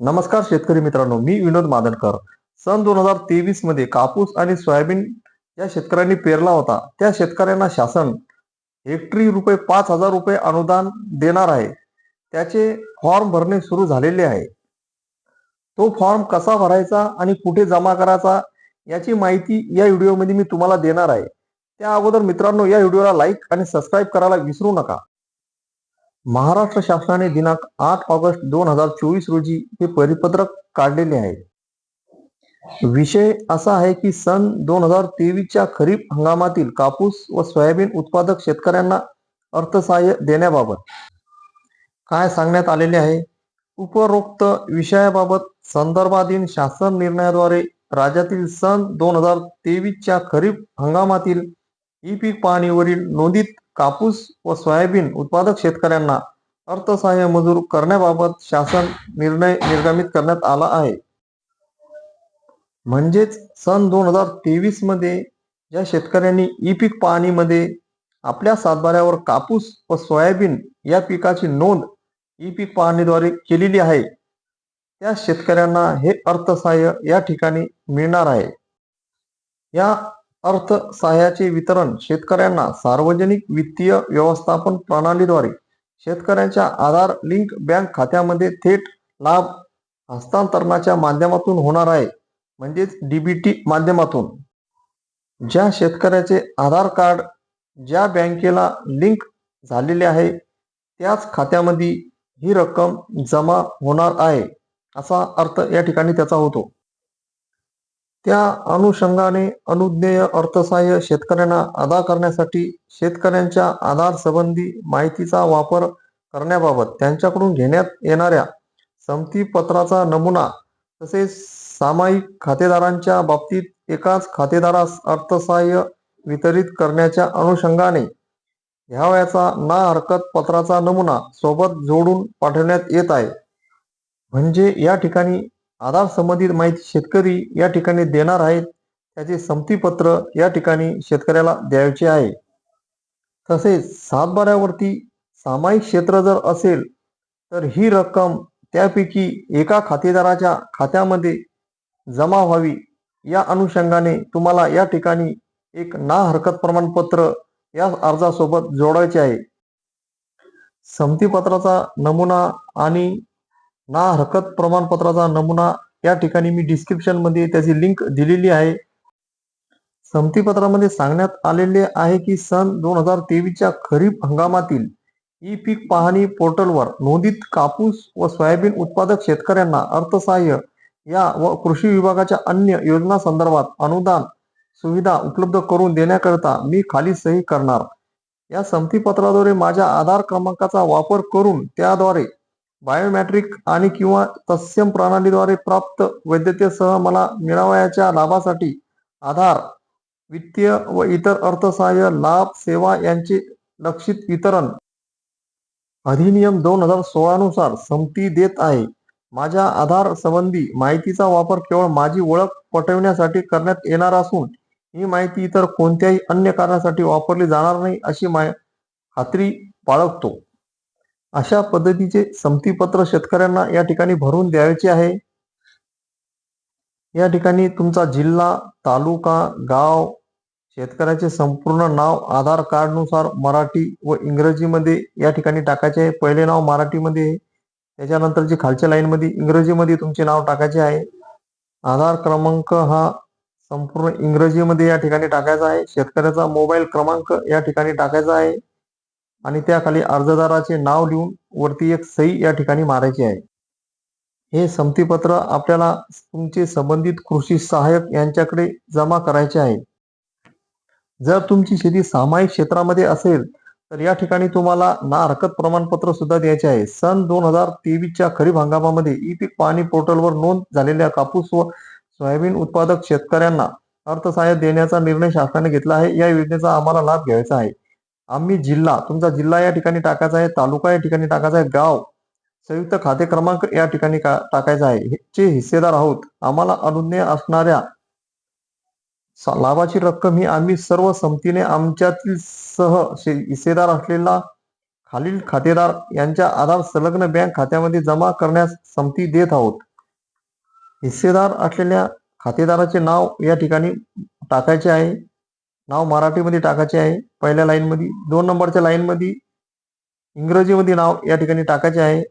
नमस्कार शेतकरी मित्रांनो मी विनोद मादनकर सन दोन हजार तेवीसमध्ये कापूस आणि सोयाबीन या शेतकऱ्यांनी पेरला होता. त्या शेतकऱ्यांना शासन हेक्टरी रुपये पाच हजार रुपये अनुदान देणार आहे. त्याचे फॉर्म भरणे सुरू झालेले आहे. तो फॉर्म कसा भरायचा आणि कुठे जमा करायचा याची माहिती या व्हिडिओमध्ये मी तुम्हाला देणार आहे. त्या अगोदर मित्रांनो या व्हिडिओला लाईक आणि सबस्क्राईब करायला विसरू नका. महाराष्ट्र शासनाने दिनांक आठ ऑगस्ट दोन हजार चोवीस रोजी हे परिपत्रक काढलेले आहे. विषय असा आहे की सन दोन हजार तेवीसच्या खरीप हंगामातील कापूस व सोयाबीन उत्पादक शेतकऱ्यांना अर्थसहाय्य देण्याबाबत काय सांगण्यात आलेले आहे? उपरोक्त विषयाबाबत संदर्भाधीन शासन निर्णयाद्वारे राज्यातील सन दोन हजार तेवीसच्या खरीप हंगामातील ई पीक पाहणीवरील नोंदीत कापूस व सोयाबीन उत्पादक शेतकऱ्यांना अर्थसहाय्य मंजूर करण्याबाबत शासन निर्णय निर्गमित करण्यात आला आहे. म्हणजेच सन दोन हजार तेवीसमध्ये ज्या शेतकऱ्यांनी ई पीक पाहणीमध्ये आपल्या सातबाऱ्यावर कापूस व सोयाबीन या पिकाची नोंद ई पीक पाहणीद्वारे केलेली आहे त्या शेतकऱ्यांना हे अर्थसहाय्य या ठिकाणी मिळणार आहे. या अर्थसहाय्याचे वितरण शेतकऱ्यांना सार्वजनिक वित्तीय व्यवस्थापन प्रणालीद्वारे शेतकऱ्यांच्या आधार लिंक बँक खात्यामध्ये थेट लाभ हस्तांतरणाच्या माध्यमातून होणार आहे म्हणजेच डीबीटी माध्यमातून. ज्या शेतकऱ्याचे आधार कार्ड ज्या बँकेला लिंक झालेले आहे त्याच खात्यामध्ये ही रक्कम जमा होणार आहे असा अर्थ या ठिकाणी त्याचा होतो. त्या अनुषंगाने अनुज्ञेय अर्थसहाय्य शेतकऱ्यांना अदा करण्यासाठी शेतकऱ्यांच्या आधार संबंधी माहितीचा वापर करण्याबाबत त्यांच्याकडून घेण्यात येणाऱ्या समतीपत्राचा नमुना तसेच सामायिक खातेदारांच्या बाबतीत एकाच खातेदारास अर्थसहाय्य वितरित करण्याच्या अनुषंगाने घ्यावयाचा ना हरकत पत्राचा नमुना सोबत जोडून पाठवण्यात येत आहे. म्हणजे या ठिकाणी आधार संबंधित माहिती शेतकरी या ठिकाणी देणार आहेत. त्याचे संमतीपत्र या ठिकाणी शेतकऱ्याला द्यायचे आहे. तसेच सातबाऱ्यावरती सामायिक क्षेत्र जर असेल तर ही रक्कम त्यापैकी एका खातेदाराच्या खात्यामध्ये जमा व्हावी. या अनुषंगाने तुम्हाला या ठिकाणी एक ना हरकत प्रमाणपत्र या अर्जासोबत जोडायचे आहे. संमतीपत्राचा नमुना आणि ना हरकत प्रमाणपत्राचा नमुना या ठिकाणी मी डिस्क्रिप्शनमध्ये त्याची लिंक दिलेली आहे. संमतीपत्रामध्ये सांगण्यात आलेले आहे की सन दोन हजार तेवीसच्या खरीप हंगामातील ई पीक पाहणी पोर्टलवर नोंदित कापूस व सोयाबीन उत्पादक शेतकऱ्यांना अर्थसहाय्य या व कृषी विभागाच्या अन्य योजना संदर्भात अनुदान सुविधा उपलब्ध करून देण्याकरिता मी खाली सही करणार. या संमतीपत्राद्वारे माझ्या आधार क्रमांकाचा वापर करून त्याद्वारे बायोमॅट्रिक आणि किंवा तत्सम प्रणालीद्वारे प्राप्त वैद्यतेसह मला मिळावयाच्या लाभासाठी आधार वित्तीय व इतर अर्थसहाय्य लाभ सेवा यांचे लक्षित वितरण अधिनियम दोन हजार सोळा नुसार संमती देत आहे. माझ्या आधार संबंधी माहितीचा वापर केवळ माझी ओळख पटवण्यासाठी करण्यात येणार असून ही माहिती इतर कोणत्याही अन्य कारणासाठी वापरली जाणार नाही अशी माय खात्री बाळगतो. अशा पद्धतीचे संमतीपत्र शेतकऱ्यांना या ठिकाणी भरून द्यायचे आहे. या ठिकाणी तुमचा जिल्हा तालुका गाव शेतकऱ्याचे संपूर्ण नाव आधार कार्डनुसार मराठी व इंग्रजीमध्ये या ठिकाणी टाकायचे आहे. पहिले नाव मराठीमध्ये त्याच्यानंतर त्याच्यानंतरची खालच्या लाईनमध्ये इंग्रजीमध्ये तुमचे नाव टाकायचे आहे. आधार क्रमांक हा संपूर्ण इंग्रजीमध्ये या ठिकाणी टाकायचा आहे. शेतकऱ्याचा मोबाईल क्रमांक या ठिकाणी टाकायचा आहे. आणि त्याखाली अर्जदाराचे नाव लिहून वरती एक सही या ठिकाणी मारायची आहे. हे संमतीपत्र आपल्याला तुमचे संबंधित कृषी सहाय्यक यांच्याकडे जमा करायचे आहे. जर तुमची शेती सामायिक क्षेत्रामध्ये असेल तर या ठिकाणी तुम्हाला ना हरकत प्रमाणपत्र सुद्धा द्यायचे आहे. सन दोन हजार तेवीसच्या खरीप हंगामामध्ये ई पीक पाणी पोर्टलवर नोंद झालेल्या कापूस व सोयाबीन उत्पादक शेतकऱ्यांना अर्थसहाय्य देण्याचा निर्णय शासनाने घेतला आहे. या योजनेचा आम्हाला लाभ घ्यायचा आहे. आम्ही जिल्हा तुमचा जिल्हा या ठिकाणी टाकायचा आहे तालुका या ठिकाणी टाकायचा आहे गाव संयुक्त खाते क्रमांक या ठिकाणी टाकायचा आहे. चे हिस्सेदार आहोत. आम्हाला अनुज्ञेय असणाऱ्या लाभाची रक्कम ही आम्ही सर्व संमतीने आमच्यातील सह हिस्सेदार असलेला खालील खातेदार यांच्या आधार संलग्न बँक खात्यामध्ये जमा करण्यास संमती देत आहोत. हिस्सेदार असलेल्या खातेदाराचे नाव या ठिकाणी टाकायचे आहे. नाव मराठीमध्ये टाकायचे आहे. पहिल्या लाईनमध्ये दोन नंबरच्या लाईनमध्ये इंग्रजीमध्ये नाव या ठिकाणी टाकायचे आहे.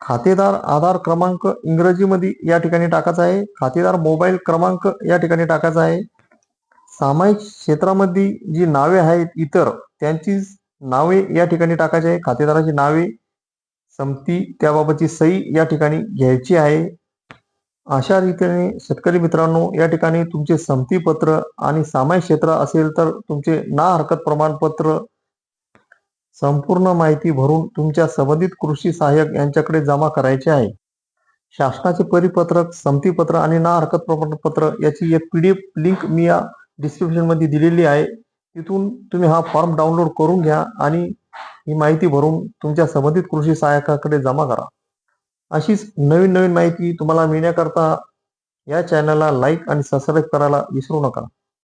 खातेदार आधार क्रमांक इंग्रजीमध्ये या ठिकाणी टाकायचा आहे. खातेदार मोबाईल क्रमांक या ठिकाणी टाकायचा आहे. सामायिक क्षेत्रामध्ये जी नावे आहेत इतर त्यांची नावे या ठिकाणी टाकायची आहे. खातेदाराची नावे समती त्याबाबतची सही या ठिकाणी घ्यायची आहे. अशा रीतीने शेतकरी मित्रांनो या ठिकाणी तुमचे संमतीपत्र आणि सामायिक क्षेत्र असेल तर तुमचे ना हरकत प्रमाणपत्र संपूर्ण माहिती भरून तुमच्या संबंधित कृषी सहाय्यक यांच्याकडे जमा करायचे आहे. शासनाचे परिपत्रक संमतीपत्र आणि ना हरकत प्रमाणपत्र याची एक पीडीएफ लिंक मी या डिस्क्रिप्शनमध्ये दिलेली आहे. तिथून तुम्ही हा फॉर्म डाउनलोड करून घ्या आणि ही माहिती भरून तुमच्या संबंधित कृषी सहाय्यकाकडे जमा करा. अशीच नवीन नवीन माहिती तुम्हाला मिळण्याकरता या चॅनलला लाईक आणि सबस्क्राईब करायला विसरू नका.